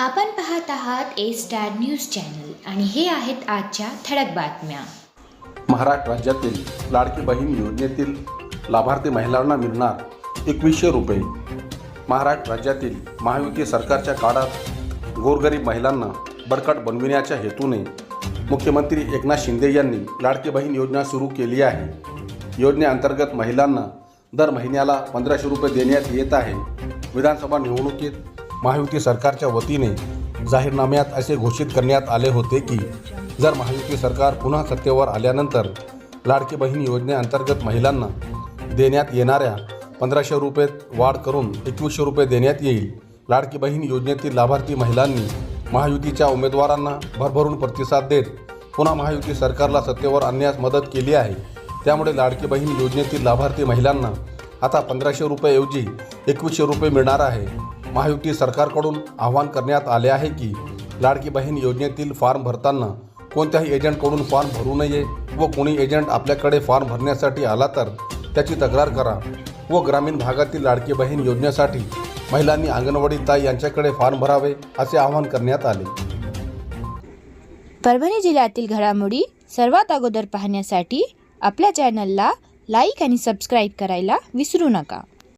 आपण पाहत आहात ए स्टार न्यूज चॅनल आणि हे आहेत आजच्या ठळक बातम्या. महाराष्ट्र राज्यातील लाडकी बहीण योजनेतील लाभार्थी महिलांना मिळणार एकवीसशे रुपये. महाराष्ट्र राज्यातील महायुती सरकारच्या काळात गोरगरीब महिलांना बडकट बनविण्याच्या हेतूने मुख्यमंत्री एकनाथ शिंदे यांनी लाडकी बहीण योजना सुरू केली आहे. योजनेअंतर्गत महिलांना दर महिन्याला पंधराशे रुपये देण्यात येत आहे. विधानसभा निवडणुकीत महायुती सरकारच्या वतीने जाहीरनाम्यात असे घोषित करण्यात आले होते की जर महायुती सरकार पुन्हा सत्तेवर आल्यानंतर लाडकी बहीण योजनेअंतर्गत महिलांना देण्यात येणाऱ्या पंधराशे रुपये वाढ करून एकवीसशे रुपये देण्यात येईल लाडकी बहीण योजनेतील लाभार्थी महिलांनी महायुतीच्या उमेदवारांना भरभरून प्रतिसाद देत पुन्हा महायुती सरकारला सत्तेवर आणण्यास मदत केली आहे. त्यामुळे लाडकी बहीण योजनेतील लाभार्थी महिलांना आता पंधराशे रुपयेऐवजी एकवीसशे रुपये मिळणार आहे. महायुती सरकारकडून आवाहन करण्यात आले आहे की लाडकी बहीण योजनेतील फॉर्म भरताना कोणत्याही एजंटकडून फॉर्म भरू नये व कोणी एजंट आपल्याकडे फॉर्म भरण्यासाठी आला तर त्याची तक्रार करा व ग्रामीण भागातील लाडकी बहीण योजनेसाठी महिलांनी अंगणवाडी ताई यांच्याकडे फॉर्म भरावे असे आवाहन करण्यात आले. परभणी जिल्ह्यातील घडामोडी सर्वात अगोदर पाहण्यासाठी आपल्या चॅनलला लाईक आणि सबस्क्राईब करायला विसरू नका.